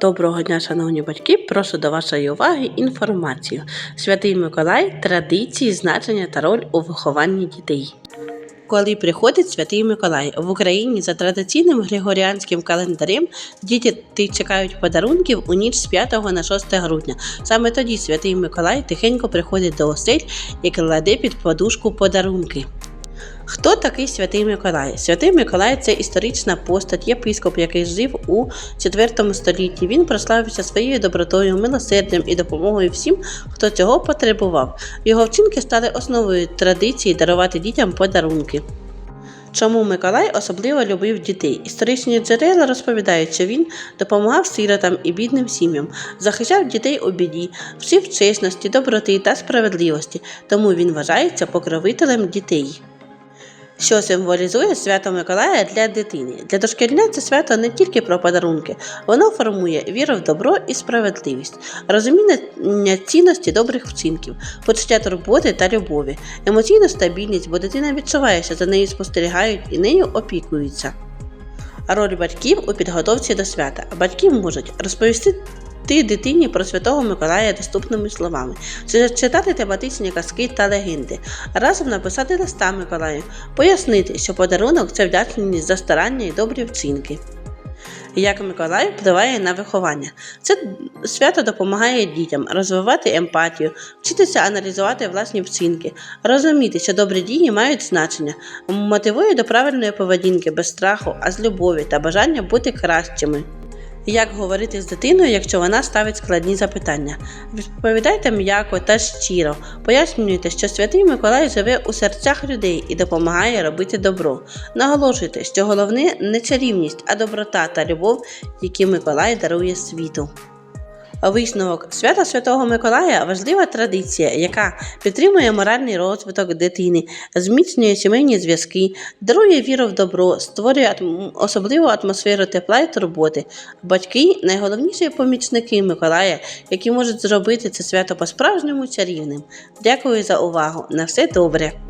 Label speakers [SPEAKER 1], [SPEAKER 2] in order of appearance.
[SPEAKER 1] Доброго дня, шановні батьки! Прошу до вашої уваги інформацію. Святий Миколай традиції, значення та роль у вихованні дітей. Коли приходить Святий Миколай в Україні за традиційним григоріанським календарем, діти чекають подарунків у ніч з 5 на 6 грудня. Саме тоді Святий Миколай тихенько приходить до осель і кладе під подушку подарунки. Хто такий Святий Миколай? Святий Миколай це історична постать, єпископ, який жив у IV столітті. Він прославився своєю добротою, милосердям і допомогою всім, хто цього потребував. Його вчинки стали основою традиції дарувати дітям подарунки. Чому Миколай особливо любив дітей? Історичні джерела розповідають, що він допомагав сиротам і бідним сім'ям, захищав дітей у біді, вчив чесності, доброти та справедливості, тому він вважається покровителем дітей. Що символізує свято Миколая для дитини? Для дошкільня це свято не тільки про подарунки, воно формує віру в добро і справедливість, розуміння цінності добрих вчинків, почуття турботи та любові, емоційну стабільність, бо дитина відчуває, що за нею спостерігають і нею опікуються. Роль батьків у підготовці до свята. Батьки можуть розповісти ти дитині про Святого Миколая доступними словами, чи читати тематичні казки та легенди, разом написати листа Миколаю, пояснити, що подарунок це вдячність за старання і добрі вчинки. Як Миколай впливає на виховання. Це свято допомагає дітям розвивати емпатію, вчитися аналізувати власні вчинки, розуміти, що добрі дії мають значення, мотивує до правильної поведінки без страху, а з любові та бажання бути кращими. Як говорити з дитиною, якщо вона ставить складні запитання? Відповідайте м'яко та щиро, пояснюйте, що святий Миколай живе у серцях людей і допомагає робити добро. Наголошуйте, що головне не чарівність, а доброта та любов, які Миколай дарує світу. Висновок свята Святого Миколая важлива традиція, яка підтримує моральний розвиток дитини, зміцнює сімейні зв'язки, дарує віру в добро, створює особливу атмосферу тепла і турботи. Батьки найголовніші помічники Миколая, які можуть зробити це свято по-справжньому чарівним. Дякую за увагу. На все добре!